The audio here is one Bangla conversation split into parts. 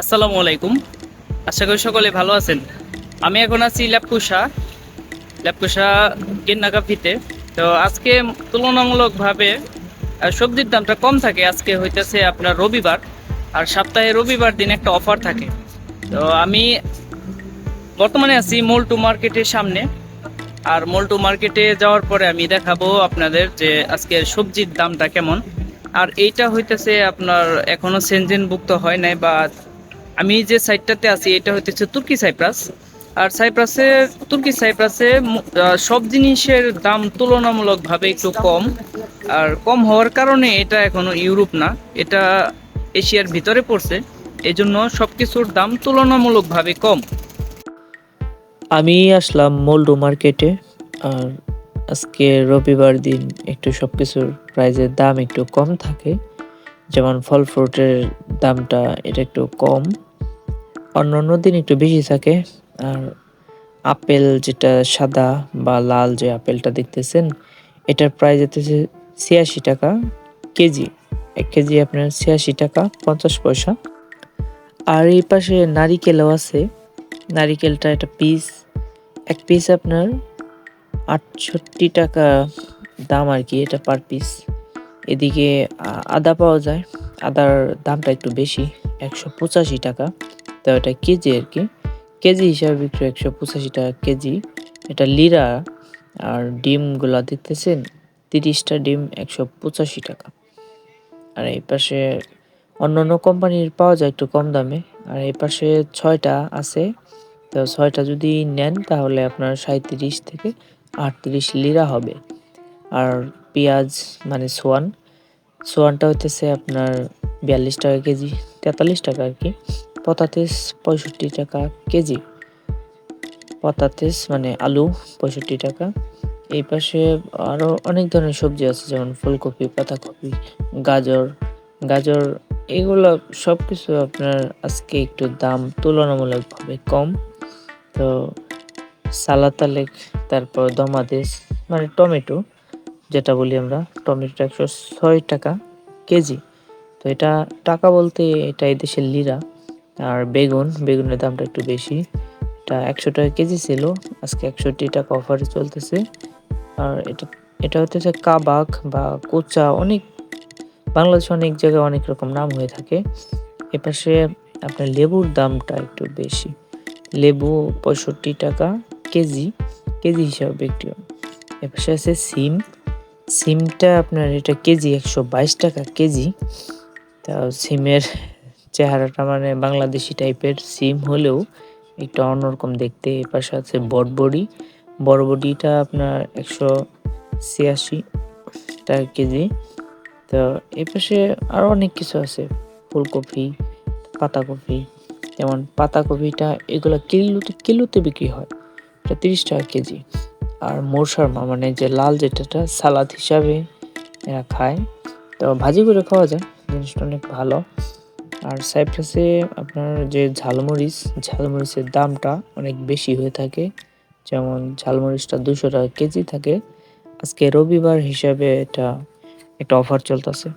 আসসালামু আলাইকুম। আশা করি সকলে ভালো আছেন। আমি এখন আছি ল্যাপকুশা ল্যাপকুশা গেন্নাকাফিতে তো আজকে তুলনামূলকভাবে সবজির দামটা কম থাকে। আজকে হইতেছে আপনার রবিবার। আর সপ্তাহে রবিবার দিন একটা অফার থাকে। তো আমি বর্তমানে আছি মোল্টু মার্কেটের সামনে। আর মোল্টু মার্কেটে যাওয়ার পরে আমি দেখাবো আপনাদের যে আজকের সবজির দামটা কেমন। আর এইটা হইতেছে আপনার এখনও সেনজেনভুক্ত হয় নাই, বা আমি যে সাইডটাতে আছি, এটা হইতেছে তুর্কি সাইপ্রাস। আর সাইপ্রাসে, তুর্কি সাইপ্রাসে সব জিনিসের দাম তুলনামূলকভাবে একটু কম। আর কম হওয়ার কারণে এটা এখনও ইউরোপ না, এটা এশিয়ার ভিতরে পড়ছে এই জন্য সব কিছুর দাম তুলনামূলকভাবে কম। আমি আসলাম মোল্ডু মার্কেটে, আর আজকে রবিবার দিন একটু সব কিছুর প্রাইজের দাম একটু কম থাকে। যেমন ফল ফ্রুটের দামটা এটা একটু কম। অন্য অন্য দিন একটু বেশি থাকে। আর আপেল যেটা সাদা বা লাল যে আপেলটা দেখতেছেন, এটার প্রাইস হচ্ছে ছিয়াশি টাকা কেজি। এক কেজি আপনার ছিয়াশি টাকা পঞ্চাশ পয়সা। আর এই পাশে নারিকেলও আছে। নারিকেলটা একটা পিস এক পিস আপনার আটষট্টি টাকা দাম আর কি এটা পার পিস এদিকে আদা পাওয়া যায়। আদার দামটা একটু বেশি, একশো পঁচাশি টাকা। তো এটা কেজি আর কি। কেজি হিসাবে বিক্রি একশো পঁচাশি টাকা কেজি। এটা লিরা আর ডিমগুলা দেখতেছেন তিরিশটা ডিম, একশো পঁচাশি টাকা। আর এই পাশে অন্য অন্য কোম্পানির পাওয়া যায় একটু কম দামে। আর এই পাশে ছয়টা আছে। তো ছয়টা যদি নেন তাহলে আপনার সাঁত্রিশ থেকে আটত্রিশ লিরা হবে। আর পেঁয়াজ মানে সোয়ান, সোয়ানটা হইতেছে আপনার বিয়াল্লিশ টাকা কেজি, তেতাল্লিশ টাকা আর কি। পতাতেস পঁয়ষট্টি টাকা কেজি। পতাতেস মানে আলু পঁয়ষট্টি টাকা। এই পাশে আরও অনেক ধরনের সবজি আছে, যেমন ফুলকপি, পাতাকপি, গাজর। গাজর এগুলো সব কিছু আপনার আজকে একটু দাম তুলনামূলকভাবে কম। তো সালাত আলেক, তারপর দমাদেশ মানে টমেটো, যেটা বলি আমরা টমেটো একশো ছয় টাকা কেজি। তো এটা টাকা বলতে এটা দেশের লিরা। আর বেগুন, বেগুনের দামটা একটু বেশি। এটা একশো টাকা কেজি ছিল, আজকে একষট্টি টাকা অফারে চলতেছে। আর এটা এটা হচ্ছে কাবাক বা কোচা, অনেক, বাংলাদেশে অনেক জায়গায় অনেক রকম নাম হয়ে থাকে। এপাশে আপনার লেবুর দামটা একটু বেশি। লেবু পঁয়ষট্টি টাকা কেজি কেজি হিসাবে বিক্রি হয় এপাশে আছে সিম। সিমটা আপনার এটা কেজি একশো বাইশ টাকা কেজি। তা সিমের চেহারাটা মানে বাংলাদেশি টাইপের সিম হলেও একটু অন্যরকম দেখতে। এপাশে আছে বটবডি। বড়বডিটা আপনার একশো ছিয়াশি টাকা কেজি। তো এই পাশে আরও অনেক কিছু আছে। ফুলকপি, পাতাকপি। যেমন পাতাকপিটা এগুলো কিলোতে কিলোতে বিক্রি হয়। এটা তিরিশ টাকা কেজি। আর মোরসারমা মানে যে লাল যেটাটা সালাদ হিসাবে এরা খায়। তো ভাজি করে খাওয়া যায়, জিনিসটা অনেক ভালো। আর সাইপ্রাসে আপনার যে ঝালমরিচ, ঝালমরিচের দামটা অনেক বেশি হয়ে থাকে। যেমন ঝালমরিচটা দুশো টাকা কেজি থাকে। আজকে রবিবার হিসাবে এটা, একটা অফার চলতেছে।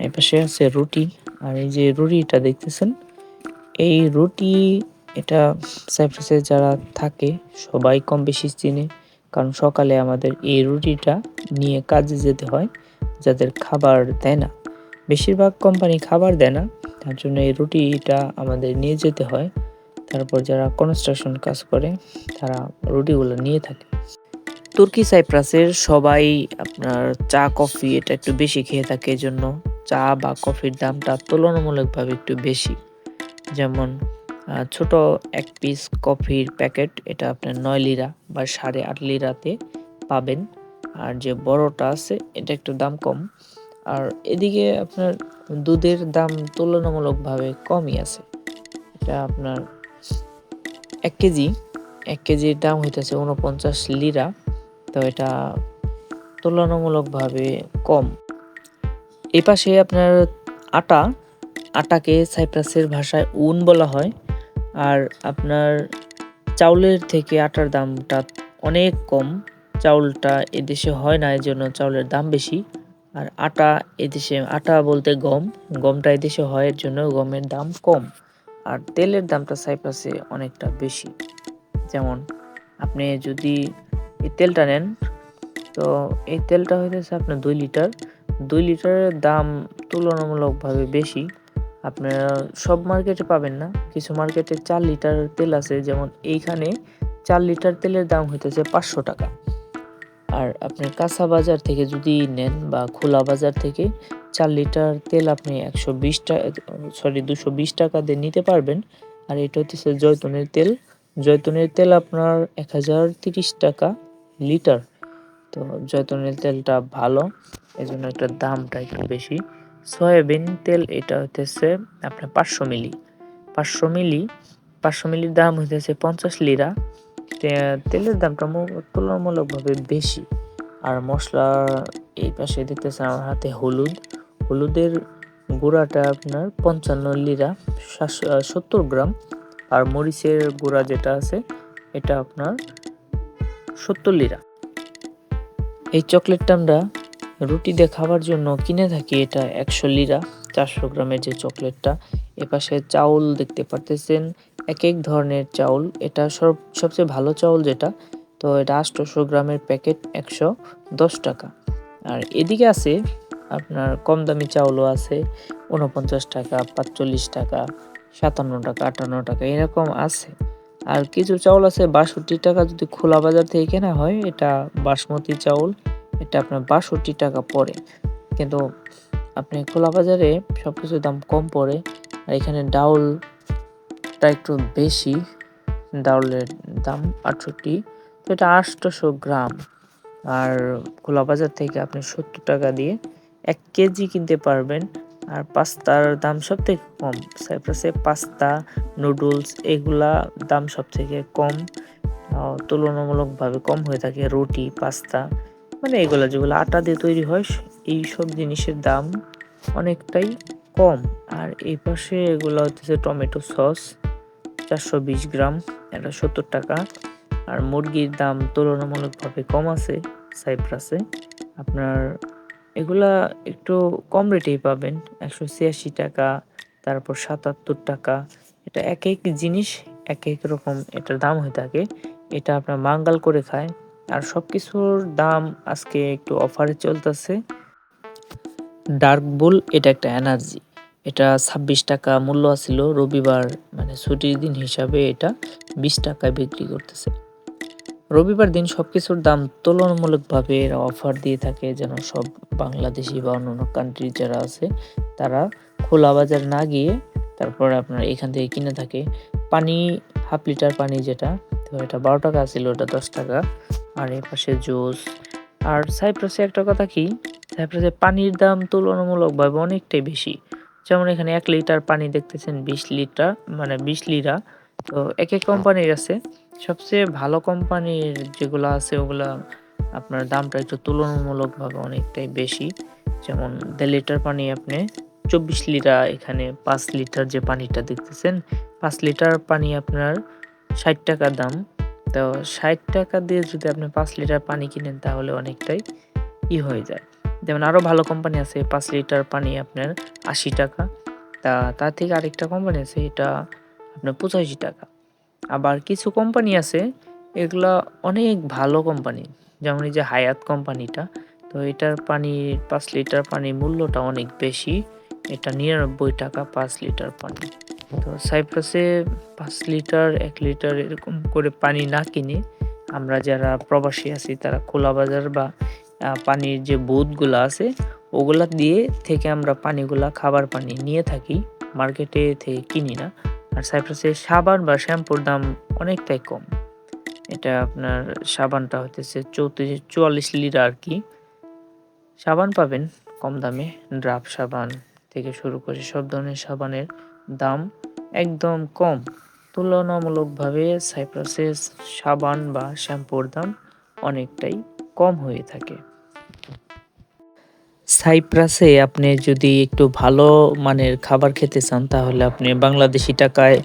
এই পাশে আছে রুটি। আর এই যে রুটিটা দেখতেছেন, এই রুটি এটা সাইপ্রাসে যারা থাকে, সবাই কম বেশি চিনে। কারণ সকালে আমাদের এই রুটিটা নিয়ে কাজে যেতে হয়, যাদের খাবার দেয় না। বেশিরভাগ কোম্পানি খাবার দেয় না, তার জন্য এই রুটিটা আমাদের নিয়ে যেতে হয়। তারপর যারা কনস্ট্রাকশন কাজ করে, তারা রুটিগুলো নিয়ে থাকে। তুর্কি সাইপ্রাসের সবাই আপনার চা, কফি এটা একটু বেশি খেয়ে থাকে, এজন্য চা বা কফির দামটা তুলনামূলকভাবে একটু বেশি। যেমন ছোট এক পিস কফির প্যাকেট এটা আপনার নয় লিরা বা সাড়ে আট লিরাতে পাবেন। আর যে বড়টা আছে, এটা একটু দাম কম। আর এদিকে আপনার দুধের দাম তুলনামূলকভাবে কমই আছে। এটা আপনার এক কেজি, এক কেজির দাম হইতেছে উনপঞ্চাশ লিরা তো এটা তুলনামূলকভাবে কম। এ পাশে আপনার আটা, আটাকে সাইপ্রাসের ভাষায় উন বলা হয়। আর আপনার চাউলের থেকে আটার দামটা অনেক কম। চাউলটা এদেশে হয় না, এজন্য চাউলের দাম বেশি। আর আটা এদেশে, আটা বলতে গম, গমটা এদেশে হয় এর জন্য গমের দাম কম। আর তেলের দামটা সাইপ্রাসে অনেকটা বেশি। যেমন আপনি যদি এই তেলটা নেন, তো এই তেলটা হইতেছে আপনার দুই লিটার। দুই লিটারের দাম তুলনামূলকভাবে বেশি। আপনারা সব মার্কেটে পাবেন না। কিছু মার্কেটে চার লিটার তেল আছে, যেমন এইখানে চার লিটার তেলের দাম হইতেছে পাঁচশো টাকা। আর আপনি কাঁচা বাজার থেকে যদি নেন বা খোলা বাজার থেকে চার লিটার তেল আপনি একশো বিশ টাকা সরি দুশো বিশ টাকা দিয়ে নিতে পারবেন। আর এটা হচ্ছে জয়তুনের তেল। জয়তুনের তেল আপনার এক হাজার তিরিশ টাকা লিটার তো জয়তুনের তেলটা ভালো এই জন্য এটার দামটা একটু বেশি। সয়াবিন তেল, এটা হইতেছে আপনার পাঁচশো মিলি। পাঁচশো মিলি, পাঁচশো মিলির দাম হইতেছে পঞ্চাশ লিরা। তেলের দামটা তুলনামূলকভাবে বেশি। আর মশলা এই পাশে দেখতেছেন আমার হাতে হলুদ। হলুদের গুঁড়াটা আপনার পঞ্চান্ন লিরা সত্তর গ্রাম। আর মরিচের গুঁড়া যেটা আছে, এটা আপনার সত্তর লিরা। এই চকলেটটা আমরা রুটি দিয়ে খাবার জন্য কিনে থাকি এটা একশো লিরা, চারশো গ্রামের যে চকলেটটা। এপাশে চাউল দেখতে পারতেছেন এক এক ধরনের চাউল। এটা সব সবচেয়ে ভালো চাউল যেটা, তো এটা আটশোশো গ্রামের প্যাকেট একশো দশ টাকা। আর এদিকে আছে আপনার কম দামি চাউলও আছে উনপঞ্চাশ টাকা, পাঁচচল্লিশ টাকা, সাতান্ন টাকা, আটান্ন টাকা, এরকম আছে। আর কিছু চাউল আছে, বাষট্টি টাকা যদি খোলা বাজার থেকে কেনা হয়, এটা বাসমতি চাউল। এটা আপনার বাষট্টি টাকা পড়ে। কিন্তু আপনি খোলা বাজারে সব কিছুর দাম কম পড়ে। আর এখানে ডাউলটা একটু বেশি, ডাউলের দাম আটষট্টি। তো এটা আটশোশো গ্রাম। আর খোলা বাজার থেকে আপনি সত্তর টাকা দিয়ে এক কেজি কিনতে পারবেন। আর পাস্তার দাম সব থেকে কম, সাইপ্রাসে পাস্তা, নুডলস এগুলা দাম সব থেকে কম তুলনামূলকভাবে কম হয়ে থাকে রুটি, পাস্তা। মানে এগুলো যেগুলো আটা দিয়ে তৈরি হয় এই সব জিনিসের দাম অনেকটাই কম। আর এই পাশে এগুলো হচ্ছে টমেটো সস, চারশো বিশ গ্রাম, এটা সত্তর টাকা। আর মুরগির দাম তুলনামূলকভাবে কম আছে, সাইপ্রাসে। আপনার এগুলা একটু কম রেটেই পাবেন, একশো ছিয়াশি টাকা, তারপর সাতাত্তর টাকা। এটা এক এক জিনিস, এক এক রকম এটার দাম হয়ে থাকে। এটা আপনার মাঙ্গাল করে খায় আর সব কিছুর দাম আজকে একটু অফারে চলতেছে। ডার্ক বুল এটা একটা এনার্জি এটা ছাব্বিশ টাকা মূল্য আছিল, রবিবার মানে ছুটির দিন হিসাবে এটা বিশ টাকায় বিক্রি করতেছে। রবিবার দিন সব কিছুর দাম তুলনামূলকভাবে এরা অফার দিয়ে থাকে, যেন সব বাংলাদেশি বা অন্য অন্য কান্ট্রি যারা আছে, তারা খোলা বাজার না গিয়ে তারপরে আপনার এখান থেকে কিনে থাকে। পানি, হাফ লিটার পানি যেটা, তো এটা বারো টাকা ছিল ওটা দশ টাকা। আর এর পাশে জুস। আর সাইপ্রাসে একটা কথা কি? সাইপ্রাসে পানির দাম তুলনামূলকভাবে অনেকটাই বেশি। যেমন এখানে এক লিটার পানি দেখতেছেন বিশ লিটার মানে বিশ লিরা। তো এক এক কোম্পানির আছে। সবচেয়ে ভালো কোম্পানির যেগুলো আছে, ওগুলা আপনার দামটা একটু তুলনামূলকভাবে অনেকটাই বেশি। যেমন দেড় লিটার পানি আপনি চব্বিশ লিটার এখানে পাঁচ লিটার যে পানিটা দেখতেছেন, পাঁচ লিটার পানি আপনার ষাট টাকা দাম। তো ষাট টাকা দিয়ে যদি আপনি পাঁচ লিটার পানি কিনেন, তাহলে অনেকটাই ই হয়ে যায়। যেমন আরও ভালো কোম্পানি আছে, পাঁচ লিটার পানি আপনার আশি টাকা। তা তার থেকে আরেকটা কোম্পানি আছে, এটা আপনার পঁচাশি টাকা। আবার কিছু কোম্পানি আছে, এগুলা অনেক ভালো কোম্পানি যেমন এই যে হায়াত কোম্পানিটা তো এটার পানি, পাঁচ লিটার পানির মূল্যটা অনেক বেশি। এটা নিরানব্বই টাকা পাঁচ লিটার পানি। তো সাইপ্রাসে পাঁচ লিটার, এক লিটার এরকম করে পানি না কিনে আমরা যারা প্রবাসী আছি, তারা খোলা বাজার বা পানির যে বুথগুলো আছে, ওগুলা দিয়ে থেকে আমরা পানিগুলা, খাবার পানি নিয়ে থাকি। মার্কেটে থেকে কিনি না। আর সাইপ্রাসে সাবান বা শ্যাম্পুর দাম অনেকটাই কম। এটা আপনার সাবানটা হতেছে চৌত্রিশ, চুয়াল্লিশ লিটার আর কি। সাবান পাবেন কম দামে ড্রাফ সাবান থেকে শুরু করে সব ধরনের সাবানের দাম। একদম কম। তুলনামূলকভাবে সাইপ্রাসে সাবান বা শ্যাম্পুর দাম অনেকটাই কম হয়ে থাকে। সাইপ্রাসে আপনি যদি একটু ভালো মানের খাবার খেতে চান, তাহলে আপনি বাংলাদেশি টাকায়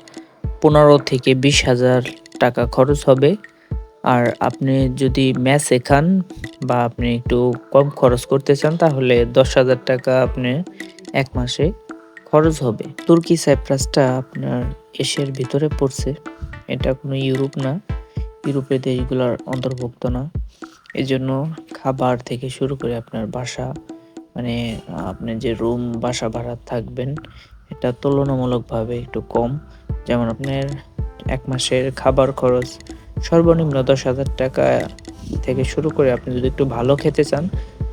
পনেরো থেকে বিশ হাজার টাকা খরচ হবে। আর আপনি যদি মেসে খান বা আপনি একটু কম খরচ করতে চান, তাহলে দশ হাজার টাকা আপনি এক মাসে খরচ হবে। তুর্কি সাইপ্রাসটা আপনার এশিয়ার ভিতরে পড়ছে। এটা কোনো ইউরোপ না। ইউরোপের দেশগুলোর অন্তর্ভুক্ত না। এজন্য খাবার থেকে শুরু করে আপনার বাসা মানে আপনি যে রুম বাসা ভাড়া থাকবেন, এটা তুলনামূলকভাবে একটু কম। যেমন আপনার এক মাসের খাবার খরচ সর্বনিম্ন দশ হাজার টাকা থেকে শুরু করে আপনি যদি একটু ভালো খেতে চান,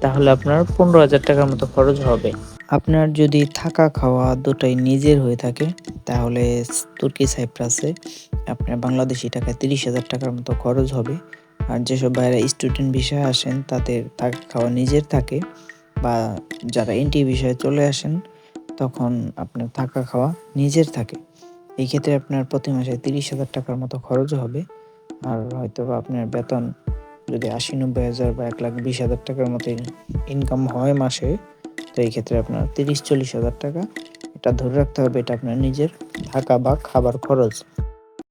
তাহলে আপনার পনেরো হাজার টাকার মতো খরচ হবে। আপনার যদি থাকা খাওয়া দুটাই নিজের হয়ে থাকে, তাহলে তুর্কি সাইপ্রাসে আপনার বাংলাদেশি টাকায় তিরিশ হাজার টাকার মতো খরচ হবে। আর যেসব বাইরে স্টুডেন্ট বিষয়ে আসেন, তাদের থাকা খাওয়া নিজের থাকে বা যারা এনটি বিষয়ে চলে আসেন, তখন আপনার থাকা খাওয়া নিজের থাকে। এই ক্ষেত্রে আপনার প্রতি মাসে তিরিশ হাজার টাকার মতো খরচ হবে। আর হয়তো আপনার বেতন যদি আশি নব্বই হাজার বা এক লাখ বিশ হাজার টাকার মতো ইনকাম হয় মাসে তো এই ক্ষেত্রে আপনার তিরিশ চল্লিশ হাজার টাকা। এটা ধরে রাখতে হবে, এটা আপনার নিজের থাকা বা খাবার খরচ।